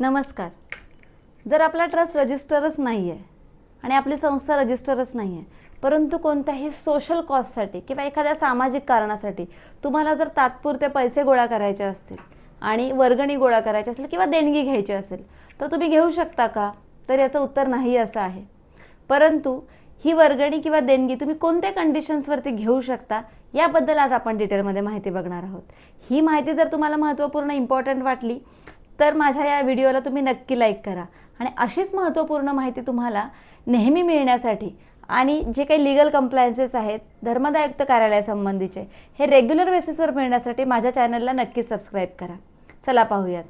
नमस्कार. जर आपला ट्रस्ट रजिस्टरच नाही आहे आणि आपली संस्था रजिस्टरच नाही आहे परंतु कोणत्याही सोशल कॉजसाठी किंवा एखाद्या सामाजिक कारणासाठी तुम्हाला जर तात्पुरते पैसे गोळा करायचे असतील आणि वर्गणी गोळा करायची असेल किंवा देणगी घ्यायची असेल तर तुम्ही घेऊ शकता का? तर याचं उत्तर नाही असं आहे. परंतु ही वर्गणी किंवा देणगी तुम्ही कोणत्या कंडिशन्सवरती घेऊ शकता याबद्दल आज आपण डिटेलमध्ये माहिती बघणार आहोत. ही माहिती जर तुम्हाला महत्त्वपूर्ण इम्पॉर्टंट वाटली तर माझ्या या व्हिडिओला तुम्ही नक्की लाईक करा. आणि अशीच महत्त्वपूर्ण माहिती तुम्हाला नेहमी मिळण्यासाठी आणि जे काही लिगल कम्प्लायन्सेस आहेत धर्मदायुक्त कार्यालयासंबंधीचे हे रेग्युलर बेसिसवर मिळण्यासाठी माझ्या चॅनलला नक्की सबस्क्राईब करा. चला पाहूयात.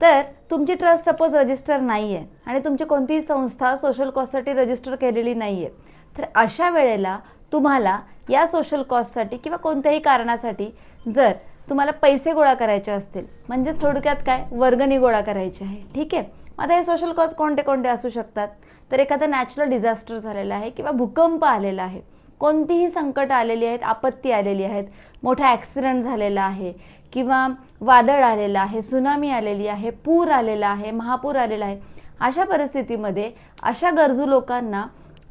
तर तुमची ट्रस्ट सपोज रजिस्टर नाही आहे आणि तुमची कोणतीही संस्था सोशल कॉस्टसाठी रजिस्टर केलेली नाही आहे तर अशा वेळेला तुम्हाला या सोशल कॉस्टसाठी किंवा कोणत्याही कारणासाठी जर तुम्हाला पैसे गोळा करायचे असतील. म्हणजे थोडक्यात काय? वर्गणी गोळा करायची आहे. ठीक आहे? आता हे सोशल कॉज कोणते कोणते असू शकतात? तर एखादं नॅचरल डिझास्टर झालेलं आहे किंवा भूकंप आलेला आहे. कोणतीही संकट आलेली आहेत आपत्ती आलेली आहेत मोठा ॲक्सिडेंट झालेला आहे किंवा वादळ आलेलं आहे सुनामी आलेली आहे पूर आलेला आहे महापूर आलेला आहे. अशा परिस्थितीमध्ये अशा गरजू लोकांना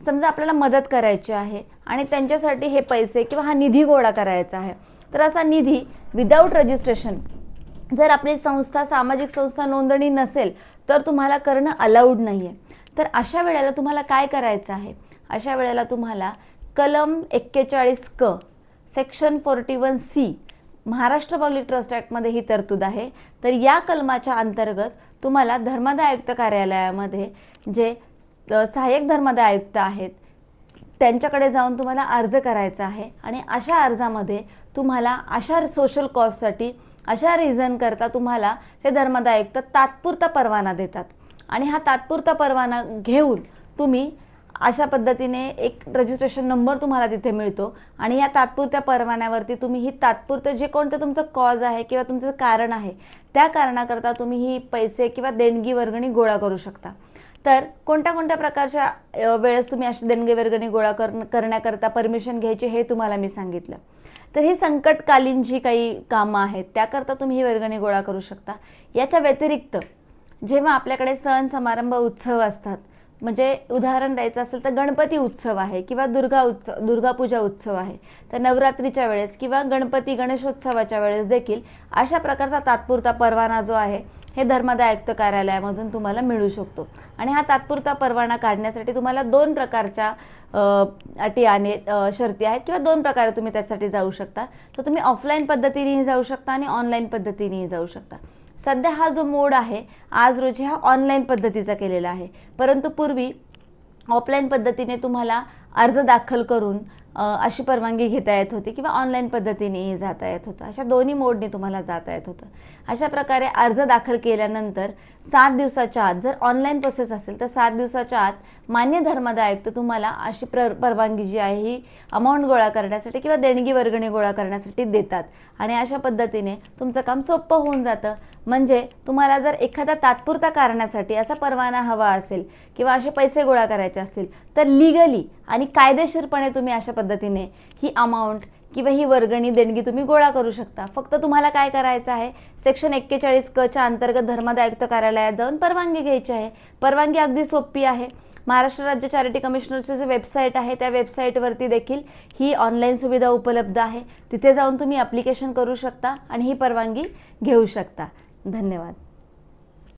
समजा आपल्याला मदत करायची आहे आणि त्यांच्यासाठी हे पैसे किंवा हा निधी गोळा करायचा आहे. तर असा निधी विदाऊट रजिस्ट्रेशन जर आपली संस्था सामाजिक संस्था नोंदणी नसेल तर तुम्हाला करणं अलाउड नाही आहे तर अशा वेळेला तुम्हाला काय करायचं आहे? अशा वेळेला तुम्हाला कलम एक्केचाळीस क section forty one C Maharashtra public trust ॲक्टमध्ये ही तरतूद आहे. तर या कलमाच्या अंतर्गत तुम्हाला धर्मदाय आयुक्त कार्यालयामध्ये जे सहाय्यक धर्मदाय आयुक्त आहेत त्यांच्याकडे जाऊन तुम्हाला अर्ज करायचा आहे. आणि अशा अर्जामध्ये तुम्हाला अशा सोशल कॉजसाठी अशा रिझनकरता तुम्हाला ते धर्मदाय आयुक्त तात्पुरता परवाना देतात. आणि हा तात्पुरता परवाना घेऊन तुम्ही अशा पद्धतीने एक रजिस्ट्रेशन नंबर तुम्हाला तिथे मिळतो. आणि या तात्पुरत्या परवान्यावरती तुम्ही ही तात्पुरतं जे कोणतं तुमचं कॉज आहे किंवा तुमचं कारण आहे त्या कारणाकरता तुम्ही ही पैसे किंवा देणगी वर्गणी गोळा करू शकता. तर कोणत्या कोणत्या प्रकारच्या वेळेस तुम्ही अशी देणगी वर्गणी गोळा कर करण्याकरता परमिशन घ्यायची हे तुम्हाला मी सांगितलं. तर ही संकटकालीन जी काही कामं आहेत त्याकरता तुम्ही ही वर्गणी गोळा करू शकता. याच्या व्यतिरिक्त जेव्हा आपल्याकडे सण समारंभ उत्सव असतात म्हणजे उदाहरण द्यायचं असेल तर गणपती उत्सव आहे किंवा दुर्गा उत्सव दुर्गापूजा उत्सव आहे. तर नवरात्रीच्या वेळेस किंवा गणपती गणेशोत्सवाच्या वेळेस देखील अशा प्रकारचा तात्पुरता परवाना जो आहे हे धर्मदाय आयुक्त कार्यालयामधून तुम्हाला मिळू शकतो. आणि हा तात्पुरता परवाना काढण्यासाठी तुम्हाला दोन प्रकारच्या अटी आणि शर्ती आहेत किंवा दोन प्रकारे तुम्ही त्यासाठी जाऊ शकता. तर तुम्ही ऑफलाईन पद्धतीनेही जाऊ शकता आणि ऑनलाईन पद्धतीनेही जाऊ शकता. सध्या हा जो मोड आहे आज रोजी हा ऑनलाईन पद्धतीचा केलेला आहे. परंतु पूर्वी ऑफलाईन पद्धतीने तुम्हाला अर्ज दाखल करून अशी परवानगी घेता येत होती किंवा ऑनलाईन पद्धतीनेही जाता येत होतं. अशा दोन्ही मोडने तुम्हाला जाता येत होतं. अशा प्रकारे अर्ज दाखल केल्यानंतर सात दिवसाच्या आत जर ऑनलाईन प्रोसेस असेल तर सात दिवसाच्या आत मान्य धर्मादाय आयुक्त तुम्हाला अशी प्र परवानगी जी आहे ही अमाऊंट गोळा करण्यासाठी किंवा देणगी वर्गणी गोळा करण्यासाठी देतात. आणि अशा पद्धतीने तुमचं काम सोपं होऊन जातं. म्हणजे तुम्हाला जर एखाद्या तात्पुरता कारणासाठी असा परवाना हवा असेल किंवा असे पैसे गोळा करायचे असतील तर लिगली आणि कायदेशीरपणे तुम्ही अशा पद्धतीने ही अमाऊंट किंवा ही वर्गणी देणगी तुम्ही गोळा करू शकता. फक्त तुम्हाला काय करायचं आहे? सेक्शन एक्केचाळीस कच्या अंतर्गत धर्मदाय आयुक्त कार्यालयात जाऊन परवानगी घ्यायची आहे. परवानगी अगदी सोपी आहे. महाराष्ट्र राज्य चॅरिटी कमिशनरचे जे वेबसाईट आहे त्या वेबसाईटवरती देखील ही ऑनलाईन सुविधा उपलब्ध आहे. तिथे जाऊन तुम्ही ॲप्लिकेशन करू शकता आणि ही परवानगी घेऊ शकता. धन्यवाद.